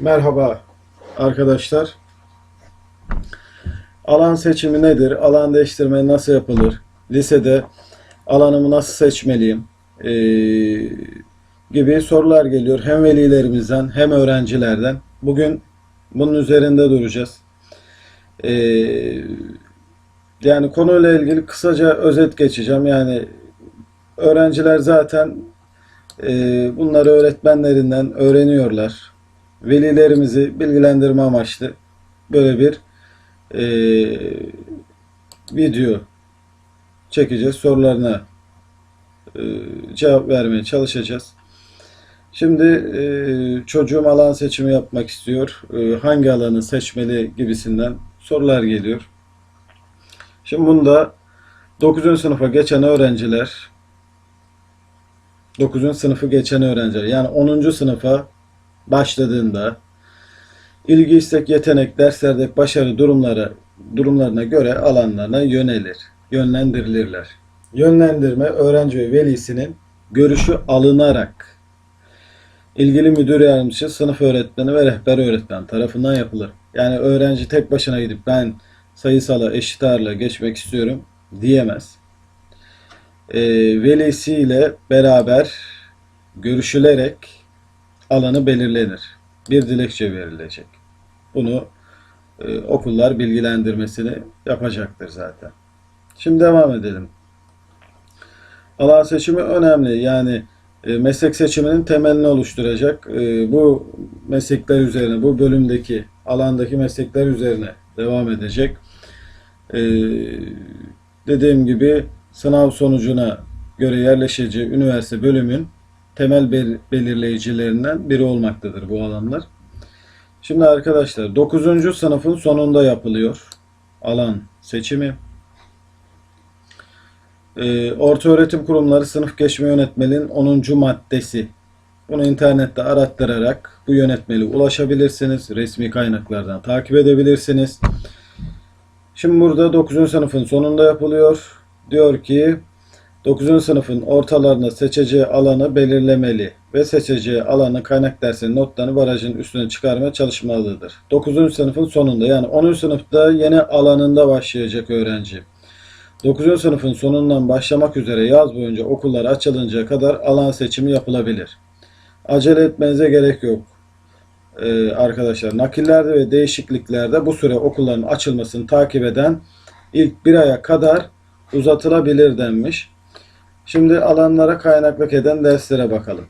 Merhaba arkadaşlar. Alan seçimi nedir? Alan değiştirme nasıl yapılır? Lisede alanımı nasıl seçmeliyim? Ee, gibi sorular geliyor. Hem velilerimizden hem öğrencilerden. Bugün bunun üzerinde duracağız. Ee, yani konuyla ilgili kısaca özet geçeceğim. Yani öğrenciler zaten e, bunları öğretmenlerinden öğreniyorlar velilerimizi bilgilendirme amaçlı böyle bir e, video çekeceğiz. Sorularına e, cevap vermeye çalışacağız. Şimdi e, çocuğum alan seçimi yapmak istiyor. E, hangi alanı seçmeli gibisinden sorular geliyor. Şimdi bunda 9. sınıfa geçen öğrenciler 9. sınıfı geçen öğrenciler yani 10. sınıfa başladığında ilgi, istek, yetenek, derslerdeki başarı durumları durumlarına göre alanlarına yönelir, yönlendirilirler. Yönlendirme öğrenci ve velisinin görüşü alınarak ilgili müdür yardımcısı, sınıf öğretmeni ve rehber öğretmen tarafından yapılır. Yani öğrenci tek başına gidip ben sayısala eşit ağırlığa geçmek istiyorum diyemez. E, velisiyle beraber görüşülerek alanı belirlenir. Bir dilekçe verilecek. Bunu e, okullar bilgilendirmesini yapacaktır zaten. Şimdi devam edelim. Alan seçimi önemli. Yani e, meslek seçiminin temelini oluşturacak. E, bu meslekler üzerine, bu bölümdeki alandaki meslekler üzerine devam edecek. E, dediğim gibi sınav sonucuna göre yerleşeceği üniversite bölümün temel bel- belirleyicilerinden biri olmaktadır bu alanlar. Şimdi arkadaşlar 9. sınıfın sonunda yapılıyor alan seçimi. Ee, Orta öğretim kurumları sınıf geçme yönetmeliğinin 10. maddesi. Bunu internette arattırarak bu yönetmeliğe ulaşabilirsiniz. Resmi kaynaklardan takip edebilirsiniz. Şimdi burada 9. sınıfın sonunda yapılıyor. Diyor ki 9. sınıfın ortalarında seçeceği alanı belirlemeli ve seçeceği alanın kaynak dersinin notlarını barajın üstüne çıkarmaya çalışmalıdır. 9. sınıfın sonunda yani 10. sınıfta yeni alanında başlayacak öğrenci. 9. sınıfın sonundan başlamak üzere yaz boyunca okullar açılıncaya kadar alan seçimi yapılabilir. Acele etmenize gerek yok. Ee, arkadaşlar nakillerde ve değişikliklerde bu süre okulların açılmasını takip eden ilk bir aya kadar uzatılabilir denmiş. Şimdi alanlara kaynaklık eden derslere bakalım.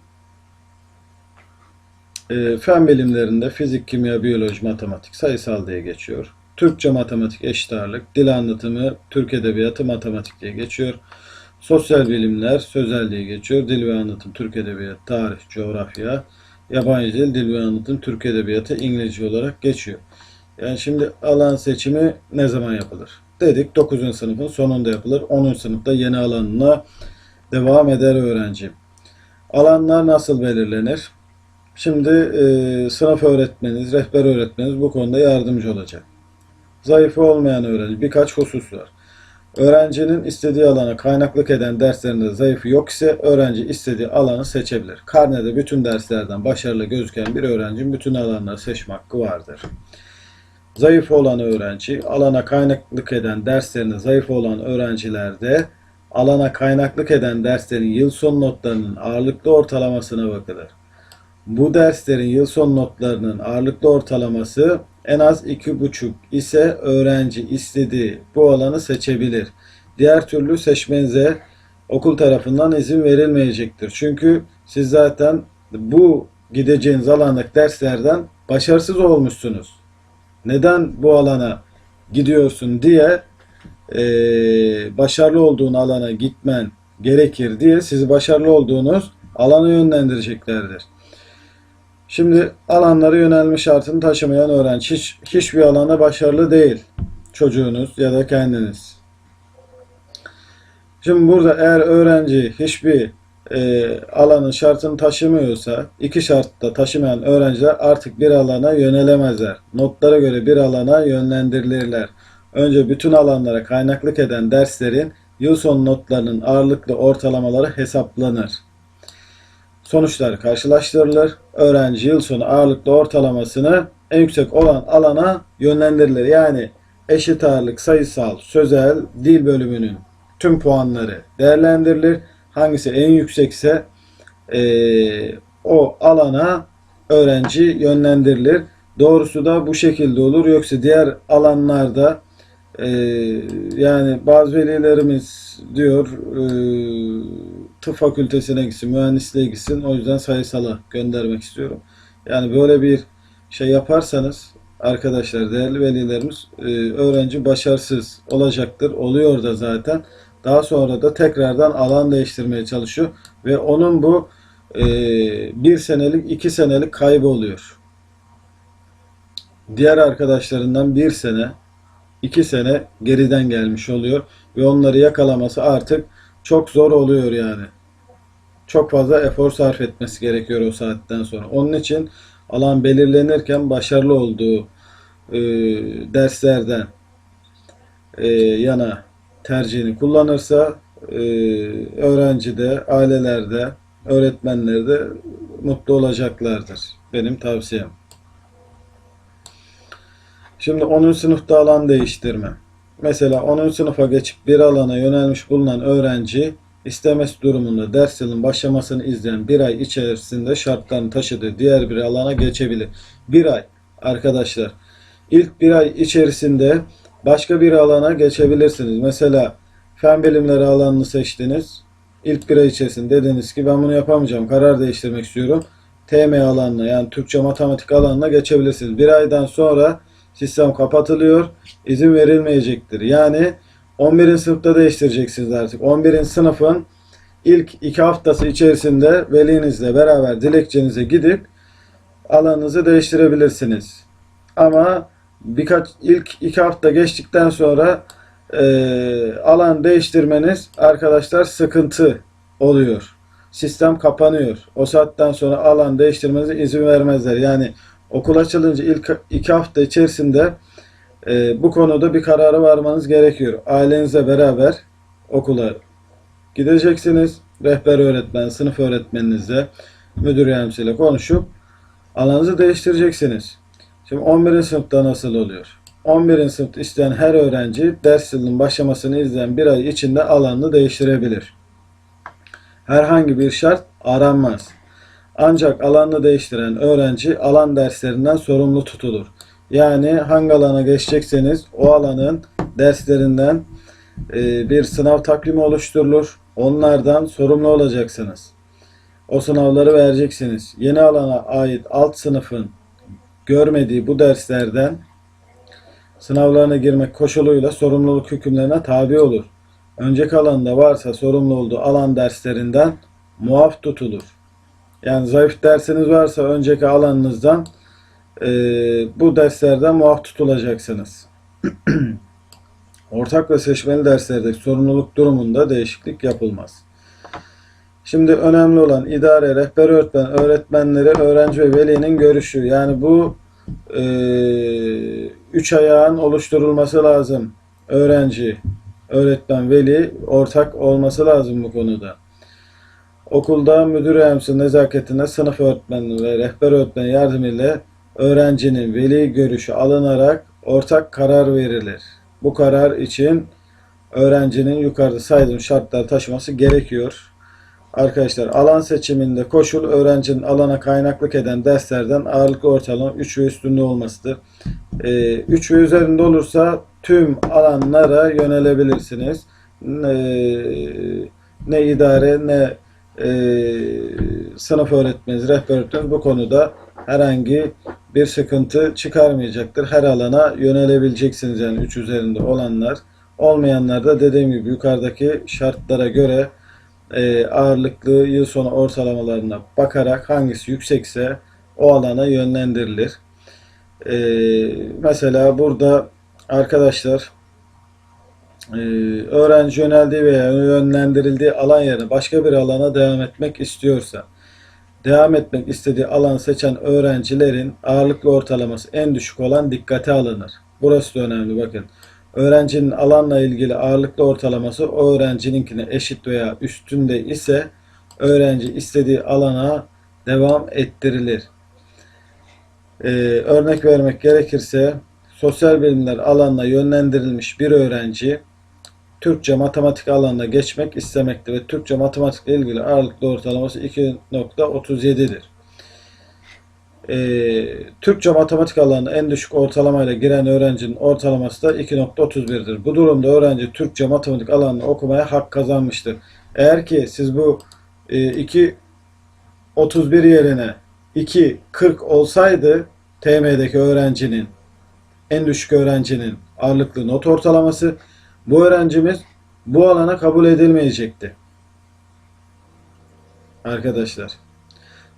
E, fen bilimlerinde fizik, kimya, biyoloji, matematik, sayısal diye geçiyor. Türkçe, matematik, eşit ağırlık, dil anlatımı, Türk edebiyatı, matematik diye geçiyor. Sosyal bilimler, sözel diye geçiyor. Dil ve anlatım, Türk edebiyatı, tarih, coğrafya, yabancı dil, dil ve anlatım, Türk edebiyatı, İngilizce olarak geçiyor. Yani şimdi alan seçimi ne zaman yapılır? Dedik 9. sınıfın sonunda yapılır. 10. sınıfta yeni alanına devam eder öğrenci. Alanlar nasıl belirlenir? Şimdi e, sınıf öğretmeniniz, rehber öğretmeniniz bu konuda yardımcı olacak. Zayıfı olmayan öğrenci birkaç husus var. Öğrencinin istediği alana kaynaklık eden derslerinde zayıfı yok ise öğrenci istediği alanı seçebilir. Karnede bütün derslerden başarılı gözüken bir öğrencinin bütün alanları seçme hakkı vardır. Zayıf olan öğrenci, alana kaynaklık eden derslerinde zayıf olan öğrencilerde alana kaynaklık eden derslerin yıl son notlarının ağırlıklı ortalamasına bakılır. Bu derslerin yıl son notlarının ağırlıklı ortalaması en az 2,5 ise öğrenci istediği bu alanı seçebilir. Diğer türlü seçmenize okul tarafından izin verilmeyecektir. Çünkü siz zaten bu gideceğiniz alandaki derslerden başarısız olmuşsunuz. Neden bu alana gidiyorsun diye e, başarılı olduğun alana gitmen gerekir diye sizi başarılı olduğunuz alana yönlendireceklerdir. Şimdi alanlara yönelme şartını taşımayan öğrenci hiç, hiçbir alana başarılı değil. Çocuğunuz ya da kendiniz. Şimdi burada eğer öğrenci hiçbir e, alanın şartını taşımıyorsa iki şartta taşımayan öğrenciler artık bir alana yönelemezler. Notlara göre bir alana yönlendirilirler. Önce bütün alanlara kaynaklık eden derslerin yıl sonu notlarının ağırlıklı ortalamaları hesaplanır. sonuçlar karşılaştırılır. Öğrenci yıl sonu ağırlıklı ortalamasını en yüksek olan alana yönlendirilir. Yani eşit ağırlık, sayısal, sözel, dil bölümünün tüm puanları değerlendirilir. Hangisi en yüksekse eee, o alana öğrenci yönlendirilir. Doğrusu da bu şekilde olur. Yoksa diğer alanlarda eee, yani bazı velilerimiz diyor eee, tıp fakültesine gitsin, mühendisliğe gitsin. O yüzden sayısala göndermek istiyorum. Yani böyle bir şey yaparsanız arkadaşlar, değerli velilerimiz eee, öğrenci başarısız olacaktır. Oluyor da zaten. Daha sonra da tekrardan alan değiştirmeye çalışıyor ve onun bu eee, bir senelik, iki senelik kaybı oluyor. Diğer arkadaşlarından bir sene, iki sene geriden gelmiş oluyor ve onları yakalaması artık çok zor oluyor yani. Çok fazla efor sarf etmesi gerekiyor o saatten sonra. Onun için alan belirlenirken başarılı olduğu eee, derslerden eee, yana tercihini kullanırsa eee, öğrenci de, aileler de, öğretmenler de mutlu olacaklardır. Benim tavsiyem. Şimdi 10. sınıfta alan değiştirme. Mesela 10. sınıfa geçip bir alana yönelmiş bulunan öğrenci istemesi durumunda ders yılının başlamasını izleyen bir ay içerisinde şartlarını taşıdığı diğer bir alana geçebilir. Bir ay arkadaşlar ilk bir ay içerisinde başka bir alana geçebilirsiniz. Mesela fen bilimleri alanını seçtiniz. İlk bir ay içerisinde dediniz ki ben bunu yapamayacağım. Karar değiştirmek istiyorum. TM alanına yani Türkçe matematik alanına geçebilirsiniz. Bir aydan sonra sistem kapatılıyor. İzin verilmeyecektir. Yani 11. sınıfta değiştireceksiniz artık. 11. sınıfın ilk iki haftası içerisinde velinizle beraber dilekçenize gidip alanınızı değiştirebilirsiniz. Ama birkaç ilk iki hafta geçtikten sonra e, alan değiştirmeniz arkadaşlar sıkıntı oluyor. Sistem kapanıyor. O saatten sonra alan değiştirmenize izin vermezler. Yani okul açılınca ilk iki hafta içerisinde e, bu konuda bir karara varmanız gerekiyor. Ailenizle beraber okula gideceksiniz. Rehber öğretmen, sınıf öğretmeninizle, müdür yardımcısıyla konuşup alanınızı değiştireceksiniz. Şimdi 11. sınıfta nasıl oluyor? 11. sınıfta isteyen her öğrenci ders yılının başlamasını izleyen bir ay içinde alanını değiştirebilir. Herhangi bir şart aranmaz. Ancak alanını değiştiren öğrenci alan derslerinden sorumlu tutulur. Yani hangi alana geçecekseniz o alanın derslerinden e, bir sınav takvimi oluşturulur. Onlardan sorumlu olacaksınız. O sınavları vereceksiniz. Yeni alana ait alt sınıfın görmediği bu derslerden sınavlarına girmek koşuluyla sorumluluk hükümlerine tabi olur. Önceki alanda varsa sorumlu olduğu alan derslerinden muaf tutulur. Yani zayıf dersiniz varsa önceki alanınızdan e, bu derslerden muaf tutulacaksınız. Ortak ve seçmeli derslerdeki sorumluluk durumunda değişiklik yapılmaz. Şimdi önemli olan idare, rehber öğretmen, öğretmenleri, öğrenci ve velinin görüşü. Yani bu e, üç ayağın oluşturulması lazım. Öğrenci, öğretmen, veli ortak olması lazım bu konuda. Okulda müdür yardımcısı nezaketine sınıf öğretmeni ve rehber öğretmen yardımıyla öğrencinin veli görüşü alınarak ortak karar verilir. Bu karar için öğrencinin yukarıda saydığım şartları taşıması gerekiyor. Arkadaşlar alan seçiminde koşul öğrencinin alana kaynaklık eden derslerden ağırlıklı ortalama 3 ve üstünde olmasıdır. 3 ve üzerinde olursa tüm alanlara yönelebilirsiniz. Ne, ne idare ne e, sınıf öğretmeniz, rehber öğretmeniz bu konuda herhangi bir sıkıntı çıkarmayacaktır. Her alana yönelebileceksiniz yani 3 üzerinde olanlar. Olmayanlar da dediğim gibi yukarıdaki şartlara göre e, ağırlıklı yıl sonu ortalamalarına bakarak hangisi yüksekse o alana yönlendirilir. E, mesela burada arkadaşlar e, öğrenci yöneldiği veya yönlendirildiği alan yerine başka bir alana devam etmek istiyorsa devam etmek istediği alan seçen öğrencilerin ağırlıklı ortalaması en düşük olan dikkate alınır. Burası da önemli bakın. Öğrencinin alanla ilgili ağırlıklı ortalaması o öğrencininkine eşit veya üstünde ise öğrenci istediği alana devam ettirilir. Ee, örnek vermek gerekirse sosyal bilimler alanına yönlendirilmiş bir öğrenci Türkçe matematik alanına geçmek istemekte ve Türkçe matematikle ilgili ağırlıklı ortalaması 2.37'dir. Ee, Türkçe matematik alanına en düşük ortalamayla giren öğrencinin ortalaması da 2.31'dir. Bu durumda öğrenci Türkçe matematik alanını okumaya hak kazanmıştır. Eğer ki siz bu e, 2.31 yerine 2.40 olsaydı TM'deki öğrencinin en düşük öğrencinin ağırlıklı not ortalaması bu öğrencimiz bu alana kabul edilmeyecekti. Arkadaşlar.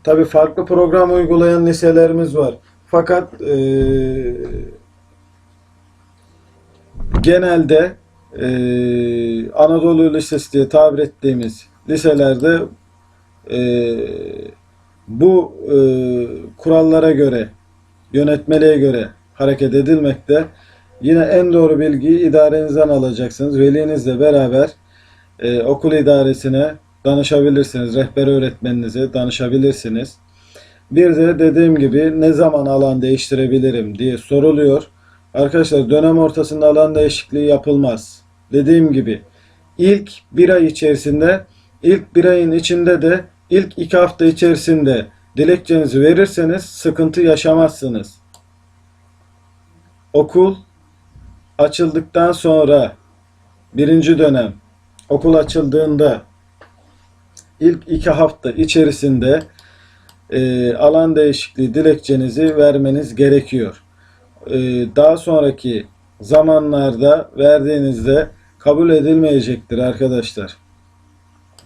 Tabi farklı program uygulayan liselerimiz var. Fakat eee, genelde eee, Anadolu Lisesi diye tabir ettiğimiz liselerde eee, bu eee, kurallara göre, yönetmeliğe göre hareket edilmekte. Yine en doğru bilgiyi idarenizden alacaksınız. Velinizle beraber e, okul idaresine danışabilirsiniz. Rehber öğretmeninize danışabilirsiniz. Bir de dediğim gibi ne zaman alan değiştirebilirim diye soruluyor. Arkadaşlar dönem ortasında alan değişikliği yapılmaz. Dediğim gibi ilk bir ay içerisinde ilk bir ayın içinde de ilk iki hafta içerisinde dilekçenizi verirseniz sıkıntı yaşamazsınız. Okul açıldıktan sonra birinci dönem okul açıldığında ilk iki hafta içerisinde e, alan değişikliği dilekçenizi vermeniz gerekiyor. E, daha sonraki zamanlarda verdiğinizde kabul edilmeyecektir arkadaşlar.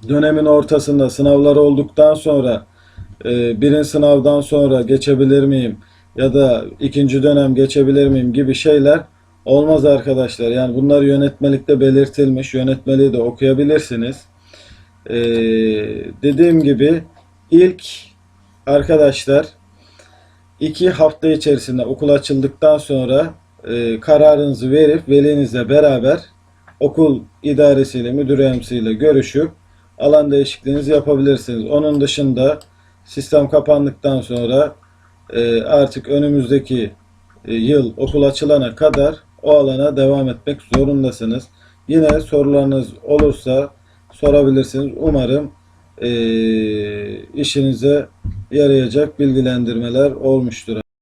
Dönemin ortasında sınavlar olduktan sonra e, birinci sınavdan sonra geçebilir miyim ya da ikinci dönem geçebilir miyim gibi şeyler olmaz arkadaşlar. Yani bunlar yönetmelikte belirtilmiş. Yönetmeliği de okuyabilirsiniz. Ee, dediğim gibi ilk arkadaşlar iki hafta içerisinde okul açıldıktan sonra e, kararınızı verip velinizle beraber okul idaresiyle, müdür yardımcısıyla görüşüp alan değişikliğinizi yapabilirsiniz. Onun dışında sistem kapandıktan sonra e, artık önümüzdeki e, yıl okul açılana kadar o alana devam etmek zorundasınız. Yine sorularınız olursa sorabilirsiniz. Umarım e, işinize yarayacak bilgilendirmeler olmuştur.